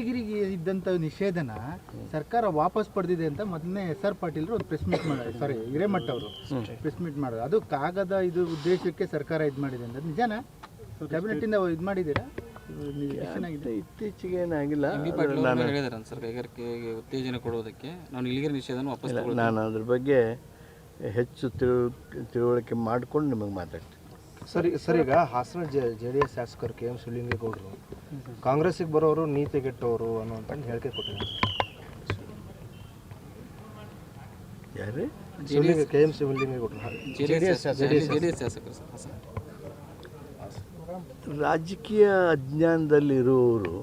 ನೀಲಗಿರಿಗೆ ಇದ್ದಂತ ನಿಷೇಧನ ಸರ್ಕಾರ ವಾಪಸ್ ಪಡೆದಿದೆ ಅಂತ ಮೊದಲನೇ ಎಸ್ ಆರ್ ಪಾಟೀಲ್ ಒಂದು ಪ್ರೆಸ್ ಮೀಟ್ ಮಾಡಿದ್ರು. ಸಾರಿ ಹಿರೇಮಠ ಅವರು. ಪ್ರೆಸ್ ಮೀಟ್ ಮಾಡಿದ್ರು. ಅದು ಕಾಗದ ಇದು ಉದ್ದೇಶಕ್ಕೆ ಸರ್ಕಾರ ಇದು ಮಾಡಿದೆ ಅಂತ. ನಿಜನಾ? ಕ್ಯಾಬಿನೆಟ್ಟಿಂದ ಇದು ಮಾಡಿದ್ದೀರಾ? ಇದು ಚೆನ್ನಾಗಿದೆ? ಇತ್ತೀಚೆಗೆ ಏನಾಗಿಲ್ಲ. ಹೇಳಿದಾರೆ ಸರ್ ಕೈಗಾರಿಕೆಗೆ ಉತ್ತೇಜನ ಕೊಡೋದಕ್ಕೆ ನಾನು ಇಲ್ಲಿಗೆ ನಿಷೇಧನ ವಾಪಸ್ ನಾನು ಅದ್ರ ಬಗ್ಗೆ ಹೆಚ್ಚು ತಿಳು ತಿಳುವಳಿಕೆ ಮಾಡ್ಕೊಂಡು ನಿಮಗೆ ಮಾತಾಡ್ತೀನಿ. ಸರಿ ಸರಿ ಈಗ ಹಾಸನ ಜೆ ಡಿ ಎಸ್ ಶಾಸಕರು ಕೆ ಎಂ ಶಿವಲಿಂಗೇಗೌಡರು ಕಾಂಗ್ರೆಸ್ಸಿಗೆ ಬರೋರು ನೀತಿಗೆಟ್ಟವರು ಅನ್ನುವಂಥ ಹೇಳಿಕೆ ಕೊಟ್ಟಿದ್ದಾರೆ. ಯಾರು? ಶಿವಲಿಂಗ ಕೆ ಎಂ ಶಿವಲಿಂಗೇಗೌಡರು. ರಾಜಕೀಯ ಅಜ್ಞಾನದಲ್ಲಿರುವವರು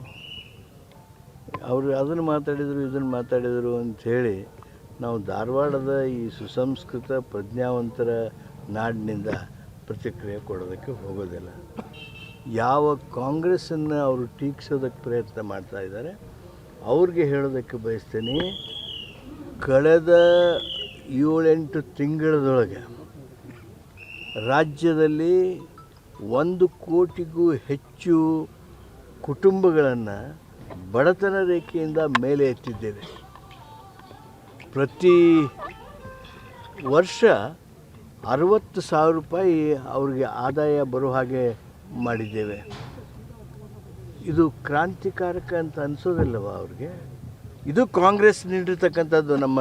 ಅವರು ಅದನ್ನು ಮಾತಾಡಿದರು ಇದನ್ನು ಮಾತಾಡಿದರು ಅಂಥೇಳಿ ನಾವು ಧಾರವಾಡದ ಈ ಸುಸಂಸ್ಕೃತ ಪ್ರಜ್ಞಾವಂತರ ನಾಡಿನಿಂದ ಪ್ರತಿಕ್ರಿಯೆ ಕೊಡೋದಕ್ಕೆ ಹೋಗೋದಿಲ್ಲ. ಯಾವ ಕಾಂಗ್ರೆಸ್ಸನ್ನು ಅವರು ಟೀಕಿಸೋದಕ್ಕೆ ಪ್ರಯತ್ನ ಮಾಡ್ತಾ ಇದ್ದಾರೆ, ಅವ್ರಿಗೆ ಹೇಳೋದಕ್ಕೆ ಬಯಸ್ತೀನಿ, ಕಳೆದ ಏಳೆಂಟು ತಿಂಗಳದೊಳಗೆ ರಾಜ್ಯದಲ್ಲಿ ಒಂದು ಕೋಟಿಗೂ ಹೆಚ್ಚು ಕುಟುಂಬಗಳನ್ನು ಬಡತನ ರೇಖೆಯಿಂದ ಮೇಲೆ ಎತ್ತಿದ್ದೇವೆ. ಪ್ರತಿ ವರ್ಷ ಅರವತ್ತು ಸಾವಿರ ರೂಪಾಯಿ ಅವ್ರಿಗೆ ಆದಾಯ ಬರೋ ಹಾಗೆ ಮಾಡಿದ್ದೇವೆ. ಇದು ಕ್ರಾಂತಿಕಾರಕ ಅಂತ ಅನಿಸೋದಿಲ್ಲವ ಅವ್ರಿಗೆ? ಇದು ಕಾಂಗ್ರೆಸ್ ನೀಡಿರ್ತಕ್ಕಂಥದ್ದು ನಮ್ಮ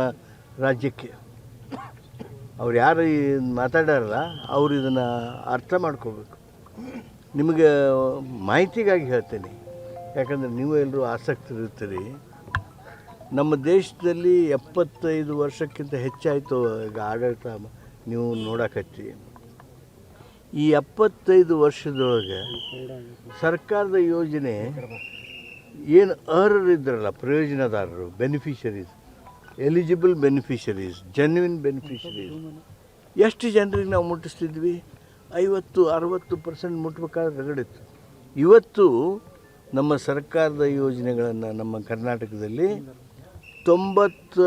ರಾಜ್ಯಕ್ಕೆ. ಅವ್ರು ಯಾರು ಮಾತಾಡಾರಲ್ಲ ಅವರು ಇದನ್ನು ಅರ್ಥ ಮಾಡ್ಕೋಬೇಕು. ನಿಮಗೆ ಮಾಹಿತಿಗಾಗಿ ಹೇಳ್ತೇನೆ. ಯಾಕಂದರೆ ನೀವು ಎಲ್ಲರೂ ಆಸಕ್ತಿ ಇರ್ತೀರಿ ನಮ್ಮ ದೇಶದಲ್ಲಿ ಎಪ್ಪತ್ತೈದು ವರ್ಷಕ್ಕಿಂತ ಹೆಚ್ಚಾಯಿತು ಈಗ ಆಡಳಿತ ನೀವು ನೋಡಕತ್ತಿ ಈ ಎಪ್ಪತ್ತೈದು ವರ್ಷದೊಳಗೆ ಸರ್ಕಾರದ ಯೋಜನೆ ಏನು ಅರ್ಹರು ಇದ್ರಲ್ಲ ಪ್ರಯೋಜನದಾರರು beneficiaries eligible beneficiaries genuine beneficiaries ಎಷ್ಟು ಜನರಿಗೆ ನಾವು ಮುಟ್ಟಿಸ್ತಿದ್ವಿ? ಐವತ್ತು, ಅರವತ್ತು ಪರ್ಸೆಂಟ್ ಮುಟ್ಬೇಕಾದ್ರೆ ರಗಡಿತ್ತು ಇವತ್ತು ನಮ್ಮ ಸರ್ಕಾರದ ಯೋಜನೆಗಳನ್ನು ನಮ್ಮ ಕರ್ನಾಟಕದಲ್ಲಿ ತೊಂಬತ್ತ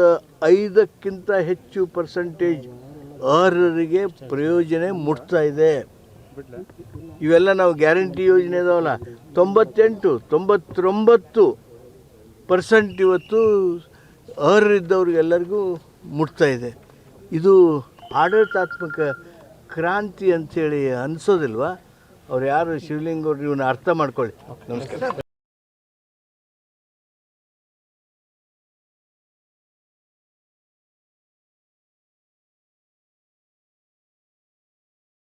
ಐದಕ್ಕಿಂತ ಹೆಚ್ಚು ಪರ್ಸೆಂಟೇಜ್ ಅರ್ಹರಿಗೆ ಪ್ರಯೋಜನೆ ಮುಟ್ತಾ ಇದೆ. ಇವೆಲ್ಲ ನಾವು ಗ್ಯಾರಂಟಿ ಯೋಜನೆ ಇದಾವಲ್ಲ ತೊಂಬತ್ತೆಂಟು, ತೊಂಬತ್ತೊಂಬತ್ತು ಪರ್ಸೆಂಟ್ ಇವತ್ತು ಅರ್ಹರಿದ್ದವ್ರಿಗೆಲ್ಲರಿಗೂ ಮುಟ್ತಾ ಇದೆ. ಇದು ಆಡಳಿತಾತ್ಮಕ ಕ್ರಾಂತಿ ಅಂಥೇಳಿ ಅನಿಸೋದಿಲ್ವಾ? ಅವ್ರು ಯಾರು ಶಿವಲಿಂಗವ್ರು ಇವನ್ನ ಅರ್ಥ ಮಾಡ್ಕೊಳ್ಳಿ. ನಮಸ್ಕಾರ.